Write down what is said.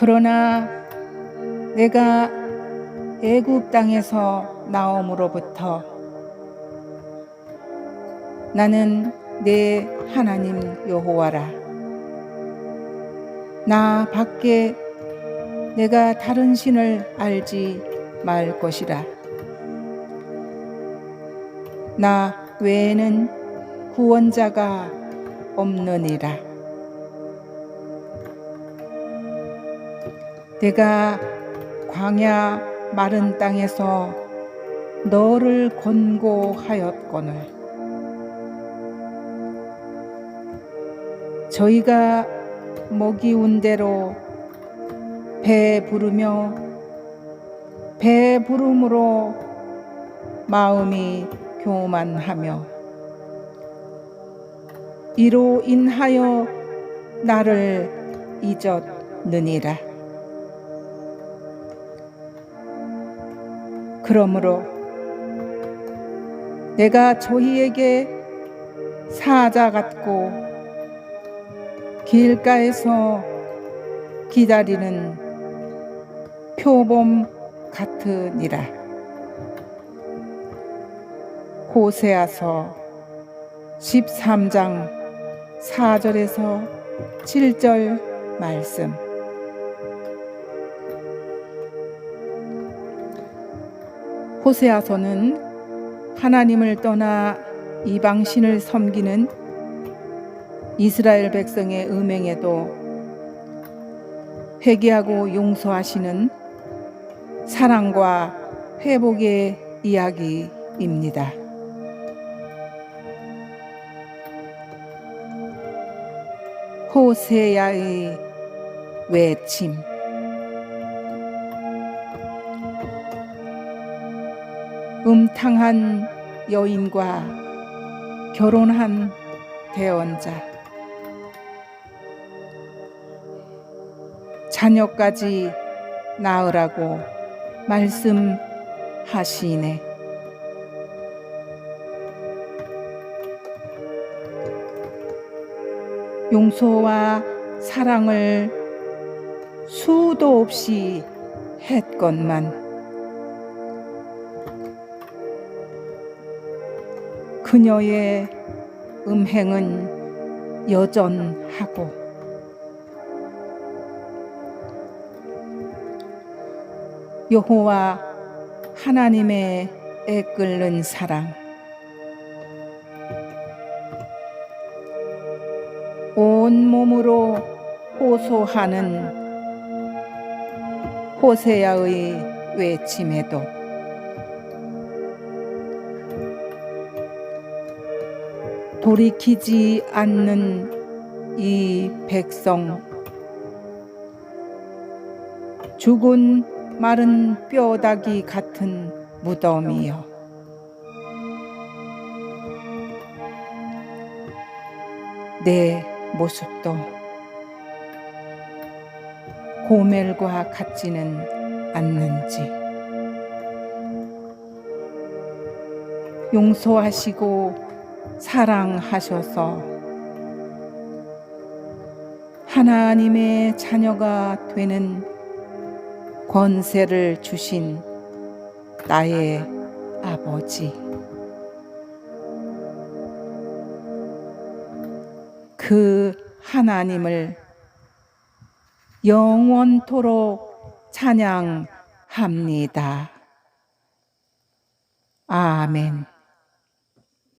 그러나 내가 애굽 땅에서 나옴으로부터 나는 내 하나님 여호와라. 나 밖에 내가 다른 신을 알지 말 것이라. 나 외에는 구원자가 없느니라. 내가 광야 마른 땅에서 너를 권고하였거늘 저희가 먹이 운 대로 배 부르며 배 부름으로 마음이 교만하며 이로 인하여 나를 잊었느니라. 그러므로 내가 저희에게 사자 같고 길가에서 기다리는 표범 같으니라. 호세아서 13장 4절에서 7절 말씀. 호세아서는 하나님을 떠나 이방신을 섬기는 이스라엘 백성의 음행에도 회개하고 용서하시는 사랑과 회복의 이야기입니다. 호세야의 외침 음탕한 여인과 결혼한 대언자 자녀까지 낳으라고 말씀하시네. 용서와 사랑을 수도 없이 했건만 그녀의 음행은 여전하고 여호와 하나님의 애끓는 사랑. 온 몸으로 호소하는 호세야의 외침에도 돌이키지 않는 이 백성. 죽은 마른 뼈다귀 같은 무덤이여. 내 모습도 고멜과 같지는 않는지. 용서하시고 사랑하셔서 하나님의 자녀가 되는 권세를 주신 나의 아버지. 그 하나님을 영원토록 찬양합니다. 아멘.